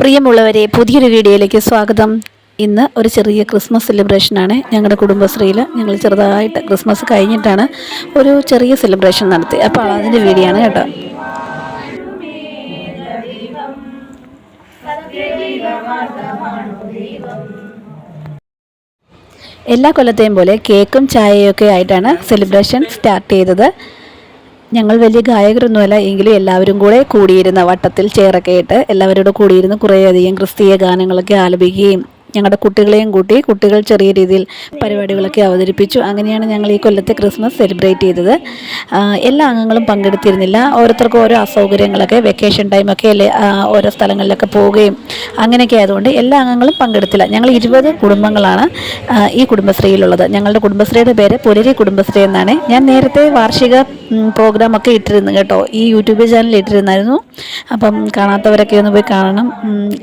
പ്രിയമുള്ളവരെ പുതിയൊരു വീഡിയോയിലേക്ക് സ്വാഗതം. ഇന്ന് ഒരു ചെറിയ ക്രിസ്മസ് സെലിബ്രേഷനാണ് ഞങ്ങളുടെ കുടുംബശ്രീയിൽ ഞങ്ങൾ ചെറുതായിട്ട് ക്രിസ്മസ് കഴിഞ്ഞിട്ടാണ് ഒരു ചെറിയ സെലിബ്രേഷൻ നടത്തി അപ്പോൾ അതിന്റെ വീഡിയോ ആണ് കേട്ടോ. എല്ലാ കൊല്ലത്തെയും പോലെ കേക്കും ചായയൊക്കെ ആയിട്ടാണ് സെലിബ്രേഷൻ സ്റ്റാർട്ട് ചെയ്തത്. ഞങ്ങൾ വലിയ ഗായകരൊന്നുമല്ല എങ്കിലും എല്ലാവരും കൂടെ കൂടിയിരുന്ന വട്ടത്തിൽ ചേറൊക്കെ ഇട്ട് എല്ലാവരോടും കൂടിയിരുന്ന് കുറേയധികം ക്രിസ്തീയ ഗാനങ്ങളൊക്കെ ആലപിക്കുകയും ഞങ്ങളുടെ കുട്ടികളെയും കൂട്ടി കുട്ടികൾ ചെറിയ രീതിയിൽ പരിപാടികളൊക്കെ അവതരിപ്പിച്ചു. അങ്ങനെയാണ് ഞങ്ങൾ ഈ കൊല്ലത്തെ ക്രിസ്മസ് സെലിബ്രേറ്റ് ചെയ്തത്. എല്ലാ അംഗങ്ങളും പങ്കെടുത്തിരുന്നില്ല. ഓരോരുത്തർക്കും ഓരോ അസൗകര്യങ്ങളൊക്കെ വെക്കേഷൻ ടൈമൊക്കെ അല്ലേ ഓരോ സ്ഥലങ്ങളിലൊക്കെ പോവുകയും അങ്ങനെയൊക്കെ ആയതുകൊണ്ട് എല്ലാ അംഗങ്ങളും പങ്കെടുത്തില്ല. ഞങ്ങൾ ഇരുപത് കുടുംബങ്ങളാണ് ഈ കുടുംബശ്രീയിലുള്ളത്. ഞങ്ങളുടെ കുടുംബശ്രീയുടെ പേര് പുലരി കുടുംബശ്രീ എന്നാണ്. ഞാൻ നേരത്തെ വാർഷിക പ്രോഗ്രാമൊക്കെ ഇട്ടിരുന്നു കേട്ടോ. ഈ യൂട്യൂബ് ചാനലിൽ ഇട്ടിരുന്നായിരുന്നു. അപ്പം കാണാത്തവരൊക്കെ ഒന്ന് പോയി കാണണം.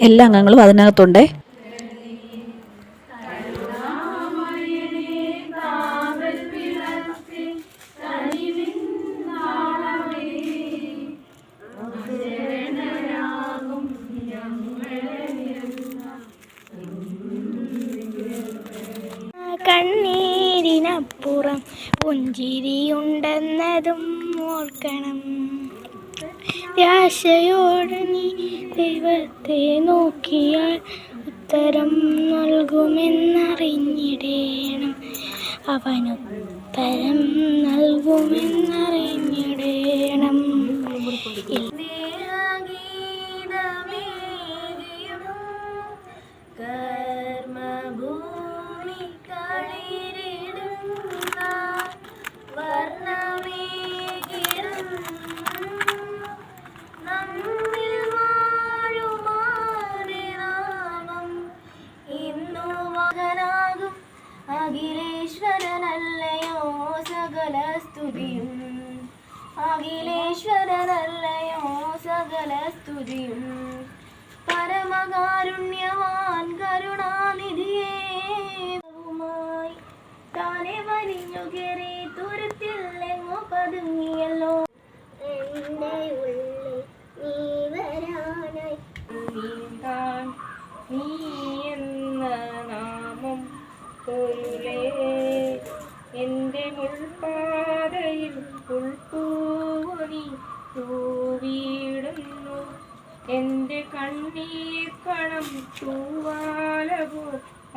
എല്ലാ അംഗങ്ങളും അതിനകത്തുണ്ടേ. പുഞ്ചിരിയുണ്ടെന്നതും ഓർക്കണം. നിരാശയോടെ നീ ദൈവത്തെ നോക്കിയാൽ ഉത്തരം നൽകുമെന്നറിഞ്ഞിടേണം. അവനുത്തരം നൽകുമെന്നറിഞ്ഞിടേണം. അഖിലേശ്വരനല്ലയോ സകല സ്തുതിയും. അഖിലേശ്വരനല്ലയോ സകല സ്തുതിയും. പരമകാരുണ്യവാൻ കരുണാനിധിയേ. താനെ വലിഞ്ഞു കയറി തുരുത്തില്ലെങ്ങോ പതുങ്ങിയല്ലോ. തൂവിടുന്നു. എന്റെ കണ്ണീർ കണം തൂവാലപോ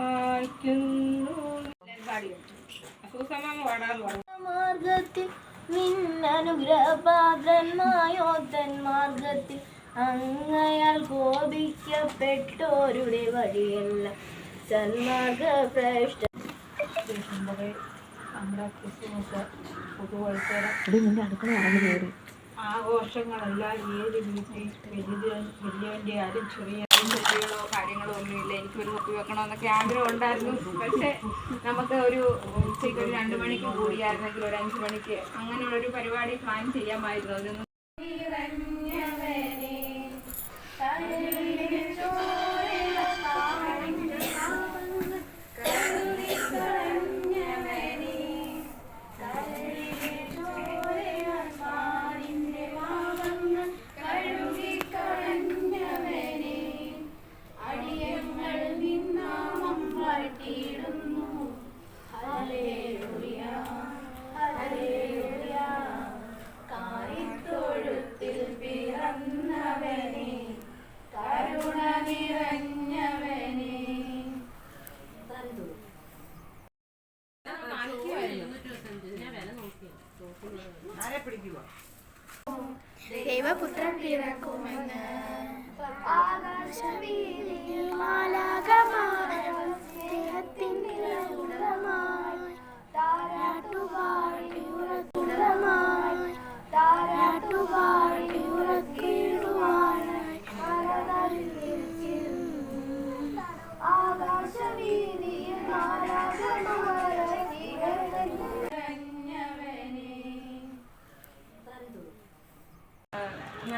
ആയിക്കുന്നു മാർഗത്തിൽ മാർഗത്തിൽ അങ്ങയാൽ കോപിക്കപ്പെട്ടോരുടെ വഴിയല്ല സന്മാർഗ ഭ്രഷ്ട നമ്മുടെ ക്രിസ്തുമസ് പുതുവത്സരം ആഘോഷങ്ങളെല്ലാം ഏത് വീട്ടിൽ വലിയ വലിയവന്റെ ആരും ചെറിയ കുട്ടികളോ കാര്യങ്ങളോ ഒന്നുമില്ല. എനിക്കൊരു കുപ്പി വെക്കണമെന്നൊക്കെ ആഗ്രഹം ഉണ്ടായിരുന്നു പക്ഷേ നമുക്ക് ഒരു ഉച്ചയ്ക്ക് ഒരു രണ്ട് മണിക്ക് കൂടിയായിരുന്നെങ്കിൽ ഒരു അഞ്ച് മണിക്ക് അങ്ങനെയുള്ളൊരു പരിപാടി പ്ലാൻ ചെയ്യാമായിരുന്നു. അതൊന്നും ദൈവപുത്രൻ പിറക്കുമെന്ന് ആകാശവീതിയിൽ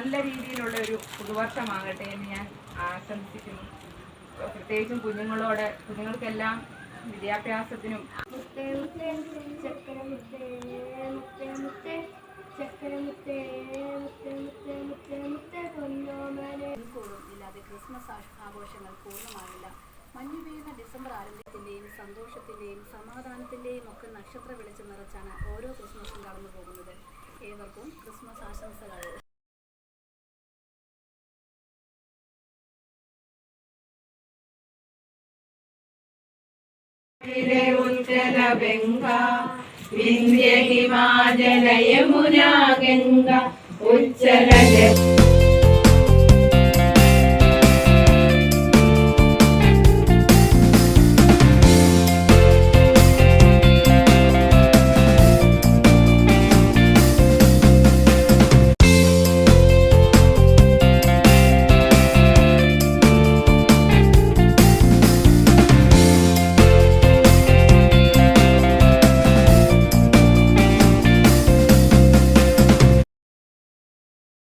നല്ല രീതിയിലുള്ള ഒരു പുതുവർഷമാകട്ടെ എന്ന് ഞാൻ ആശംസിക്കുന്നു. പ്രത്യേകിച്ചും കുഞ്ഞുങ്ങളോട് കുഞ്ഞുങ്ങൾക്കെല്ലാം വിദ്യാഭ്യാസത്തിനും ക്രിസ്മസ് ആഘോഷങ്ങൾ പൂർണമാകില്ല. മഞ്ഞു പെയ്യുന്ന ഡിസംബർ ആരംഭത്തിന്റെയും സന്തോഷത്തിന്റെയും സമാധാനത്തിന്റെയും ഒക്കെ നക്ഷത്ര വെളിച്ചം നിറച്ചാണ് ഓരോ ക്രിസ്മസും കടന്നു പോകുന്നത് ഏവർക്കും ക്രിസ്മസ് ആശംസകൾ. വിന്ധ്യ ഹിമാചല യമുന ഗംഗ ഉജ്ജല